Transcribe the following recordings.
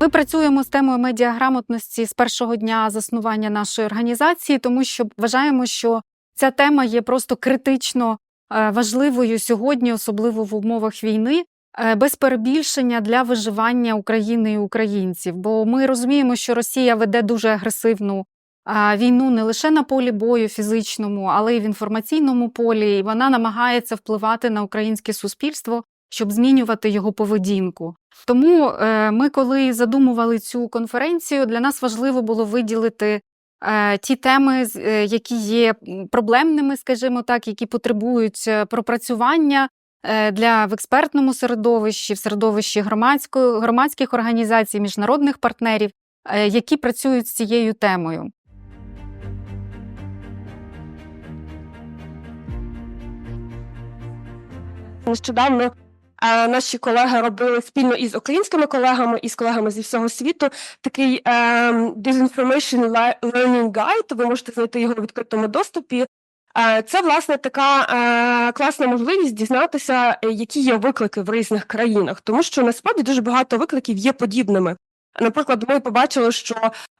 Ми працюємо з темою медіаграмотності з першого дня заснування нашої організації, тому що вважаємо, що ця тема є просто критично е, важливою сьогодні, особливо в умовах війни, е, без перебільшення для виживання України і українців. Бо ми розуміємо, що Росія веде дуже агресивну війну не лише на полі бою фізичному, але й в інформаційному полі. І вона намагається впливати на українське суспільство, щоб змінювати його поведінку. Тому е, ми, коли задумували цю конференцію, для нас важливо було виділити е, ті теми, е, які є проблемними, скажімо так, які потребують пропрацювання для в експертному середовищі, в середовищі громадської громадських організацій, міжнародних партнерів, які працюють з цією темою. Нещодавно наші колеги робили спільно із українськими колегами і з колегами зі всього світу такий е, Disinformation Learning Guide. Ви можете знайти його в відкритому доступі. Е, Це власне така е, класна можливість дізнатися, які є виклики в різних країнах, тому що насправді дуже багато викликів є подібними. Наприклад, ми побачили, що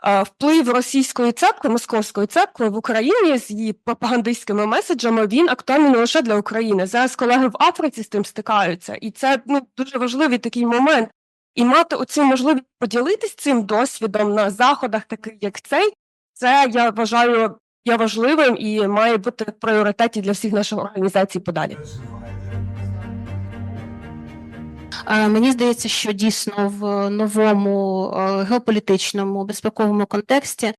е, вплив російської церкви, московської церкви в Україні з її пропагандистськими меседжами він актуальний не лише для України. Зараз колеги в Африці з тим стикаються, і це ну дуже важливий такий момент. І мати оцю можливість поділитись цим досвідом на заходах, таких як цей, це я вважаю є важливим і має бути в пріоритеті для всіх наших організацій подалі. Е, Мені здається, що дійсно в новому е, геополітичному безпековому контексті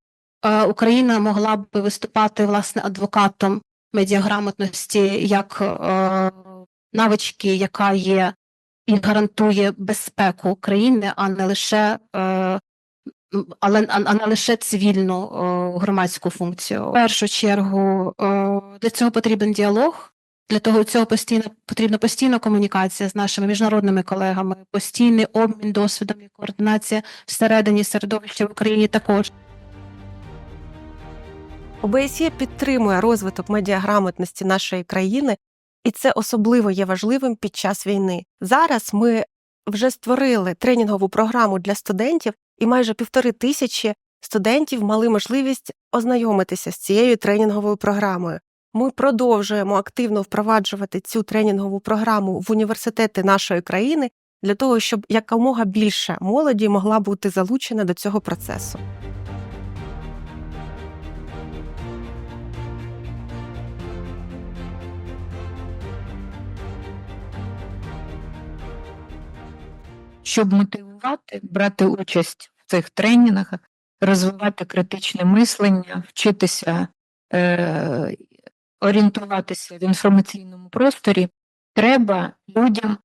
е, Україна могла б виступати власне адвокатом медіаграмотності як навички, яка є і гарантує безпеку країни, а не лише але а не лише цивільну громадську функцію. В першу чергу для цього потрібен діалог. Для того цього постійно потрібна постійна комунікація з нашими міжнародними колегами, постійний обмін досвідом і координація всередині середовища в Україні також. ОБСЄ підтримує розвиток медіаграмотності нашої країни, і це особливо є важливим під час війни. Зараз ми вже створили тренінгову програму для студентів, і майже півтори тисячі студентів мали можливість ознайомитися з цією тренінговою програмою. Ми продовжуємо активно впроваджувати цю тренінгову програму в університети нашої країни для того, щоб якомога більше молоді могла бути залучена до цього процесу. щоб мотивувати брати участь в цих тренінгах, розвивати критичне мислення, вчитися е, орієнтуватися в інформаційному просторі, треба людям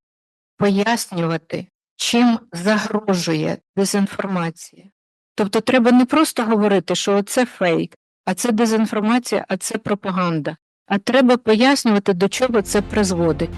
пояснювати, чим загрожує дезінформація. Тобто треба не просто говорити, що це фейк, а це дезінформація, а це пропаганда. А треба пояснювати, до чого це призводить.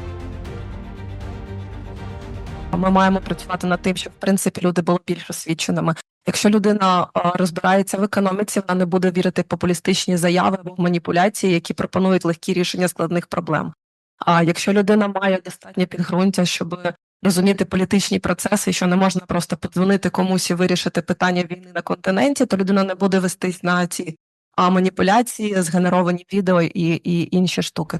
Ми маємо працювати над тим, щоб в принципі люди були більш освіченими. Якщо людина розбирається в економіці, вона не буде вірити в популістичні заяви або в маніпуляції, які пропонують легкі рішення складних проблем. А якщо людина має достатнє підґрунтя, щоб розуміти політичні процеси, що не можна просто подзвонити комусь і вирішити питання війни на континенті, то людина не буде вестись на ці маніпуляції, згенеровані відео і, і інші штуки.